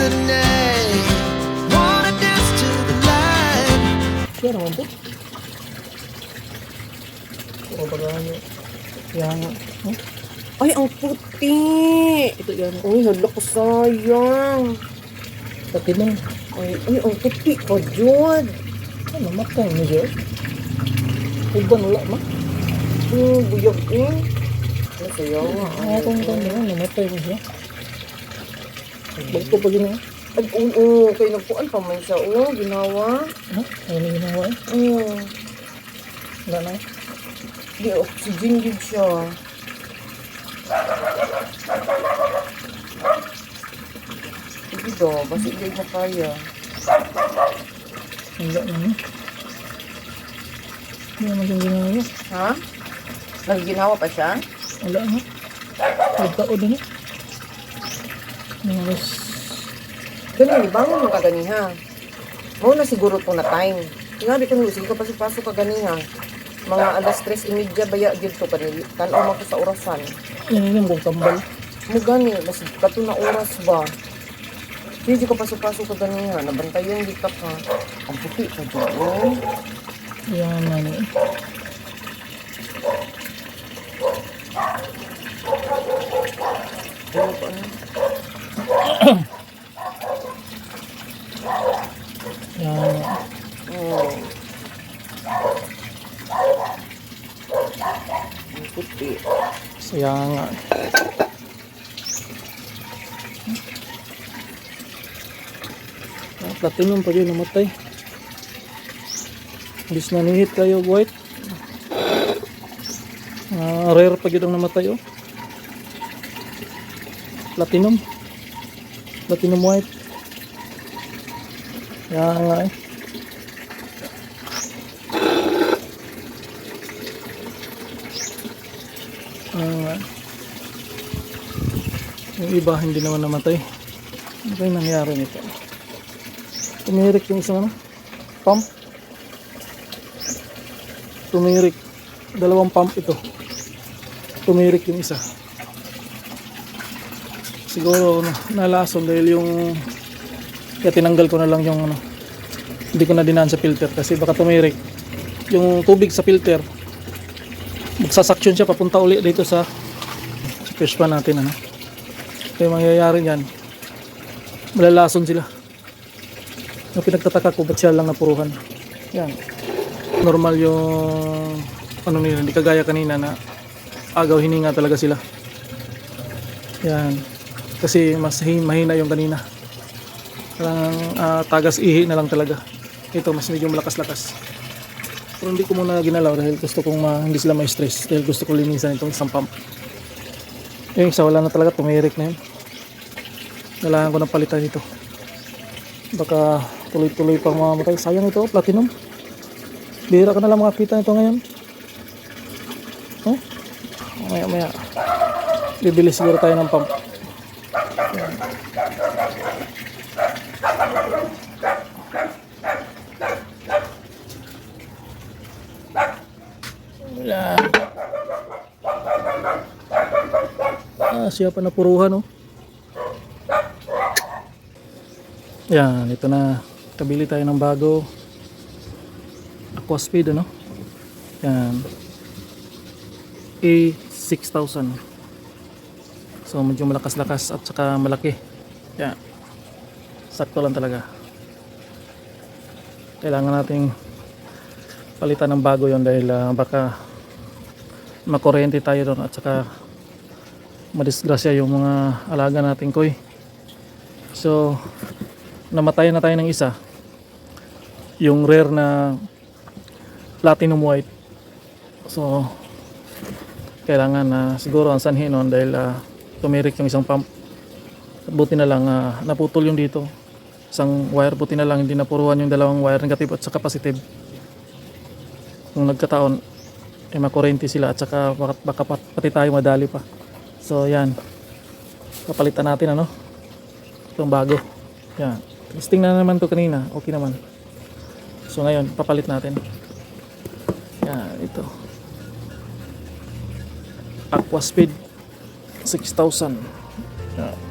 The night, wanna dance to the light. Siya naman po. O baga ano. Kaya nga. Oh, Ay, ang puti! ito yan. Uy, hala ko sayang. Pati nang. Ay, ay, ang puti ka, Jod. Ano, matay mo siya. Uban wala ma. Hmm, buyag eh. Ay, sayang nga. Ay, kung ano, namatay mo siya. Bagto pa gina. Ay, oo, kaya nagpuan pa man siya. Oo, ginawa. Ha? Ano na ginawa eh? Hmm, Wala na. di oxygen din siya. Sige daw, basta hindi mo kaya. Wala na no. Ano naman siyang ginawa? Ha? Nagginawa pa siya? Wala na. Nagtaod na. Mga ras. Ganun, bangon mo ka ganiha. Mao na siguro po na time. Tingabi ko nung sige ka pasok-pasok ka ganiha. Mga alas 3.30 baya dito kanili. Tanaw mo ko sa orasan. Yan yung kong tambal. Mo gani, mas kato na oras ba? Hindi ka pasok-pasok ka ganiha. Nabantayan di ka ka. Ang puti ka dyan. Yan na ni. Ano pa ano? Yan na. Oh. Ang puti. Saya nga. Ah, platinum pa yun namatay. Bis na nihit kayo white. Ah, rare pa yun ang namatay oh. Platinum. Platinum white. Yan nga eh. Ah, yung iba hindi naman namatay. Ano ba yung nangyari nito? Tumirik yung isang ano? Pump. Tumirik. Dalawang pump ito. Tumirik yung isa. Siguro na, nalason dahil yung kaya tinanggal ko na lang yung ano hindi ko na dinaan sa filter kasi baka tumirik yung tubig sa filter magsasaksyon siya papunta uli dito sa fish pan natin ano. Kaya mangyayari yan malalason sila. Yung pinagtataka ko ba't siya lang napuruhan? Yan. Normal yung ano nila hindi kagaya kanina na agaw hininga talaga sila. Yan. Kasi mas hi- mahina yung kanina. Parang ah, tagas ihi na lang talaga. Ito mas medyo malakas-lakas pero hindi ko muna ginalaw dahil gusto kong ma- hindi sila ma-stress dahil gusto ko linisan itong isang pump yung isa wala na talaga tumirik na yun. Kailangan ko ng palitan ito. Baka tuloy-tuloy pang mamatay. Sayang ito platinum. Bihira ka na lang makakita nito ngayon. Oh? maya maya bibili siguro tayo ng pump siya pa napuruhan oh. Yan ito na. Kabili tayo ng bago. Aquaspeed ano? Yan. A6000 so medyo malakas-lakas at saka malaki. Yan. Sakto lang talaga. Kailangan nating palitan ng bago yon dahil ah, baka makuryente tayo doon at saka madisgrasya yung mga alaga nating koy. So namatay na tayo ng isa. Yung rare na platinum white. So kailangan na siguro ang sanhi nun dahil ah, tumirik yung isang pump. Buti na lang ah, naputol yung dito. Isang wire buti na lang hindi napuruan yung dalawang wire negative at saka positive. Kung nagkataon eh makurente sila at saka baka, baka pat- pati tayo madali pa so yan. Papalitan natin ano? Itong bago. Yan. Testing na naman to kanina. Okay naman. So ngayon papalit natin. Yan ito. Aqua Speed 6,000 yan.